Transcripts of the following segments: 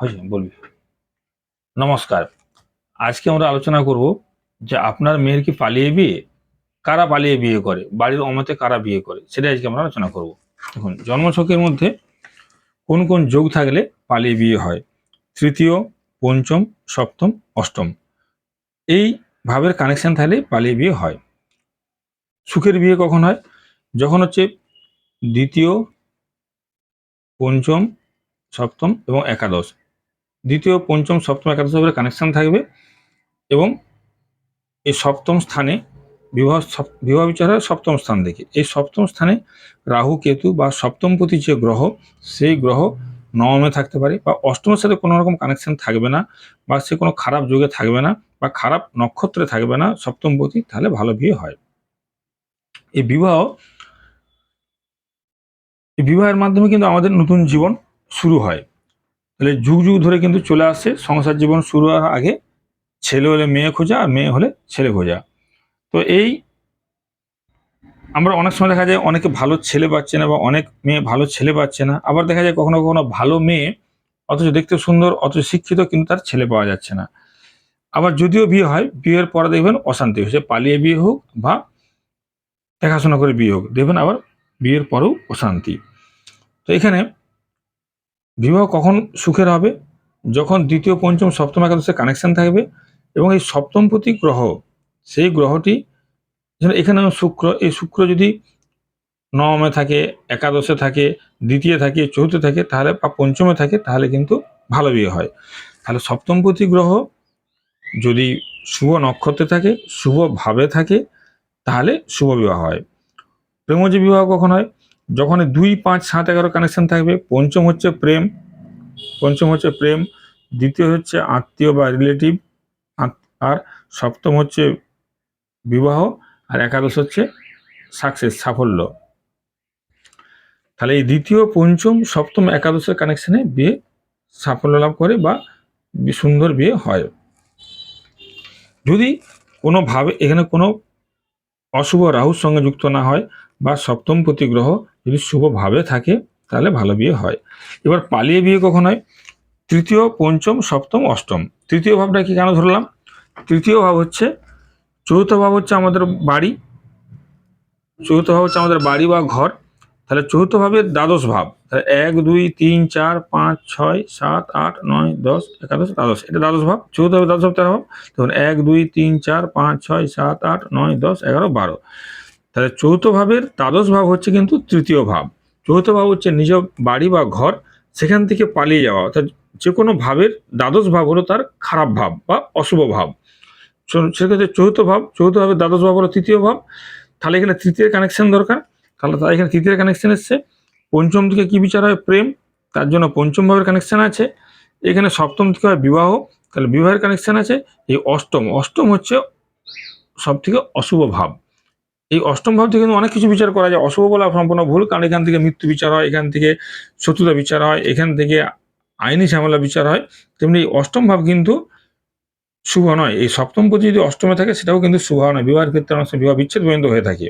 হয়েছে বলবি। নমস্কার। আজকে আমরা আলোচনা করব যে আপনার মেয়ের কি পালিয়ে বিয়ে? কারা পালিয়ে বিয়ে করে? বাড়ির অমতে কারা বিয়ে করে? সেটা আজকে আমরা আলোচনা করব। দেখুন জন্মছকের মধ্যে কোন কোন যোগ থাকলে পালিয়ে বিয়ে হয়? তৃতীয়, পঞ্চম, সপ্তম, অষ্টম। এই ভাবের কানেকশন থাকলে পালিয়ে বিয়ে হয়। সুখের বিয়ে কখন হয়? যখন হচ্ছে দ্বিতীয়, পঞ্চম, সপ্তম এবং একাদশ। দ্বিতীয়, পঞ্চম, সপ্তম, একাদশ ভাবে কানেকশান থাকবে এবং এই সপ্তম স্থানে বিবাহ বিবাহ বিচার হয় সপ্তম স্থান থেকে এই সপ্তম স্থানে রাহু, কেতু বা সপ্তমপতি যে গ্রহ, সেই গ্রহ নবমে থাকতে পারে বা অষ্টমের সাথে কোনো রকম কানেকশন থাকবে না বা সে কোনো খারাপ যুগে থাকবে না বা খারাপ নক্ষত্রে থাকবে না সপ্তমপতি তাহলে ভালো বিয়ে হয়। এই বিবাহ, এই বিবাহের মাধ্যমে কিন্তু আমাদের নতুন জীবন শুরু হয়। তাহলে যুগ যুগ ধরে কিন্তু চলে আসছে, সংসার জীবন শুরু হওয়ার আগে ছেলে হলে মেয়ে খোঁজা আর মেয়ে হলে ছেলে খোঁজা। তো এই আমরা অনেক সময় দেখা যায় অনেকে ভালো ছেলে পাচ্ছে না বা অনেক মেয়ে ভালো ছেলে পাচ্ছে না, আবার দেখা যায় কখনো কখনো ভালো মেয়ে অথচ দেখতে সুন্দর, অথচ শিক্ষিত কিন্তু তার ছেলে পাওয়া যাচ্ছে না। আবার যদিও বিয়ে হয়, বিয়ের পরে দেখবেন অশান্তি হয়েছে, পালিয়ে বিয়ে হোক বা দেখাশোনা করে বিয়ে হোক, দেখবেন আবার বিয়ের পরেও অশান্তি। তো এখানে বিবাহ কখন সুখের হবে? যখন দ্বিতীয়, পঞ্চম, সপ্তম একাদশে কানেকশন থাকবে এবং এই সপ্তমপতি গ্রহ, সেই গ্রহটি এখানে শুক্র, এই শুক্র যদি নবমে থাকে, একাদশে থাকে, দ্বিতীয় থাকে, চতুর্থে থাকে, তাহলে বা পঞ্চমে থাকে, তাহলে কিন্তু ভালো বিয়ে হয়। তাহলে সপ্তমপতি গ্রহ যদি শুভ নক্ষত্রে থাকে, শুভ ভাবে থাকে, তাহলে শুভ বিবাহ হয়। প্রেমজ বিবাহ কখন হয়? যখন দুই, পাঁচ, সাত, এগারো কানেকশন থাকবে, পঞ্চম হচ্ছে প্রেম, পঞ্চম হচ্ছে প্রেম, দ্বিতীয় হচ্ছে আত্মীয় বা রিলেটিভ আর সপ্তম হচ্ছে বিবাহ, আর একাদশ হচ্ছে সাকসেস সাফল্য। তাহলে এই দ্বিতীয়, পঞ্চম, সপ্তম, একাদশের কানেকশনে বিয়ে, সাফল্য লাভ করে বা সুন্দর বিয়ে হয়। যদি কোনোভাবে, এখানে কোনো অশুভ রাহুর সঙ্গে যুক্ত না হয় বা সপ্তম প্রতি গ্রহ যদি শুভভাবে থাকে, তাহলে ভালো বিয়ে হয়। এবার পালিয়ে বিয়ে কখন হয়? তৃতীয়, পঞ্চম, সপ্তম, অষ্টম। তৃতীয় ভাবটা কি কেন ধরলাম? তৃতীয় ভাব হচ্ছে, চতুর্থ ভাব হচ্ছে আমাদের বাড়ি। চতুর্থ ভাব হচ্ছে আমাদের বাড়ি বা ঘর। তাহলে চতুর্থ ভাবের দ্বাদশ ভাব। তাহলে এক, দুই, তিন, চার, পাঁচ, ছয়, সাত, আট, নয়, দশ, একাদশ, দ্বাদশ। এটা দ্বাদশ ভাব। চতুর্থ ভাবে দ্বাদশ ভাব তেরো ভাব। তখন এক, দুই, তিন, চার, পাঁচ, ছয়, সাত, আট, নয়, দশ, এগারো, বারো। তাহলে চৌথ ভাবের দ্বাদশ ভাব হচ্ছে কিন্তু তৃতীয় ভাব। চৌথ ভাব হচ্ছে নিজ বাড়ি বা ঘর সেখান থেকে পালিয়ে যাওয়া। অর্থাৎ যে কোনো ভাবের দ্বাদশ ভাব হলো তার খারাপ ভাব বা অশুভ ভাব। সেক্ষেত্রে চৌথ ভাব, চৌথ ভাবের দ্বাদশ ভাব হলো তৃতীয় ভাব। তাহলে এখানে তৃতীয় কানেকশন দরকার। তাহলে তার এখানে তৃতীয় কানেকশন এসছে। পঞ্চম থেকে কি বিচার হয়? প্রেম। তার জন্য পঞ্চম ভাবের কানেকশন আছে। এখানে সপ্তম থেকে হয় বিবাহ। তাহলে বিবাহের কানেকশন আছে। এই অষ্টম অষ্টম হচ্ছে সব থেকে অশুভ ভাব। এই অষ্টম ভাব থেকে কিন্তু অনেক কিছু বিচার করা যায়। অশুভ বলা সম্পূর্ণ ভুল, কারণ এখান থেকে মৃত্যু বিচার হয়, এখান থেকে শত্রুতা বিচার হয়, এখান থেকে আইনি ঝামেলা বিচার হয়। তেমনি এই অষ্টম ভাব কিন্তু শুভ নয়। এই সপ্তম পতি যদি অষ্টমে থাকে, সেটাও কিন্তু শুভ নয়। বিবাহের ক্ষেত্রে অনেক বিবাহ বিচ্ছেদ পর্যন্ত হয়ে থাকে।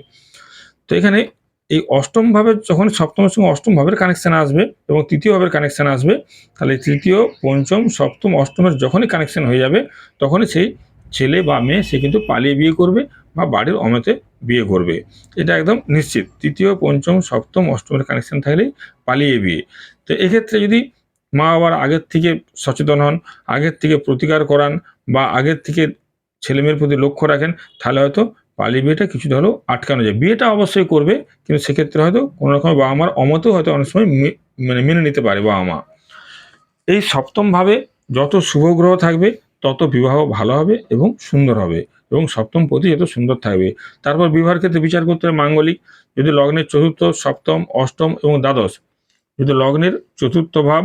তো এখানে এই অষ্টম ভাবের যখন সপ্তমের সঙ্গে অষ্টম ভাবের কানেকশন আসবে এবং তৃতীয় ভাবের কানেকশন আসবে, তাহলে তৃতীয়, পঞ্চম, সপ্তম, অষ্টমের যখনই কানেকশন হয়ে যাবে, তখনই সেই ছেলে বা মেয়ে সে কিন্তু পালিয়ে বিয়ে করবে। বা বাড়ির অমেতে বিয়ে করবে। এটা একদম নিশ্চিত। তৃতীয়, পঞ্চম, সপ্তম, অষ্টমের কানেকশন থাকলেই পালিয়ে বিয়ে। তো এক্ষেত্রে যদি মা বাবার আগের থেকে সচেতন হন, আগের থেকে প্রতিকার করান বা আগের থেকে ছেলেমেয়ের প্রতি লক্ষ্য রাখেন, তাহলে হয়তো পালিয়ে বিয়েটা কিছুটা হলেও আটকানো যায়। বিয়েটা অবশ্যই করবে, কিন্তু সেক্ষেত্রে হয়তো কোনো রকম বাবা মার অমতেও হয়তো অনেক সময় মানে মেনে নিতে পারে বাবা মা। এই সপ্তমভাবে যত শুভ গ্রহ থাকবে তত বিবাহ ভালো হবে এবং সুন্দর হবে এবং সপ্তম প্রতি যত সুন্দর থাকবে। তারপর বিবাহের ক্ষেত্রে বিচার করতে হবে মাঙ্গলিক। যদি লগ্নের চতুর্থ, সপ্তম, অষ্টম এবং দ্বাদশ, যদি লগ্নের চতুর্থ ভাব,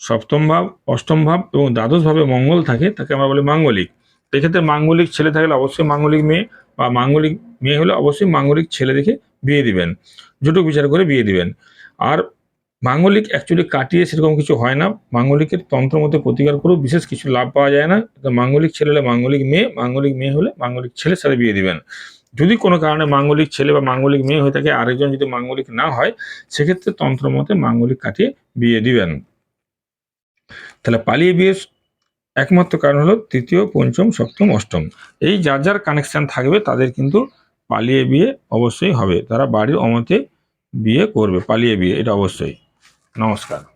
সপ্তম ভাব, অষ্টম ভাব এবং দ্বাদশ ভাবে মঙ্গল থাকে, তাকে আমরা বলি মাঙ্গলিক। এক্ষেত্রে মাঙ্গলিক ছেলে থাকলে অবশ্যই মাঙ্গলিক মেয়ে বা মাঙ্গলিক মেয়ে হলে অবশ্যই মাঙ্গলিক ছেলে দেখে বিয়ে দিবেন। জুটুক বিচার করে বিয়ে দিবেন। আর মাঙ্গলিক অ্যাকচুয়ালি কাটিয়ে সেরকম কিছু হয় না। মাঙ্গলিকের তন্ত্র মধ্যে প্রতিকার করেও বিশেষ কিছু লাভ পাওয়া যায় না। মাঙ্গলিক ছেলে হলে মাঙ্গলিক মেয়ে মাঙ্গলিক মেয়ে হলে মাঙ্গলিক ছেলের সাথে বিয়ে দিবেন। যদি কোনো কারণে মাঙ্গলিক ছেলে বা মাঙ্গলিক মেয়ে হয়ে থাকে, আরেকজন যদি মাঙ্গলিক না হয়, সেক্ষেত্রে তন্ত্র মতে মাঙ্গলিক কাটিয়ে বিয়ে দিবেন। তাহলে পালিয়ে বিয়ের একমাত্র কারণ হলো তৃতীয়, পঞ্চম, সপ্তম, অষ্টম। এই যার যার কানেকশান থাকবে, তাদের কিন্তু পালিয়ে বিয়ে অবশ্যই হবে। তারা বাড়ির অমতে বিয়ে করবে, পালিয়ে বিয়ে, এটা অবশ্যই। নমস্কার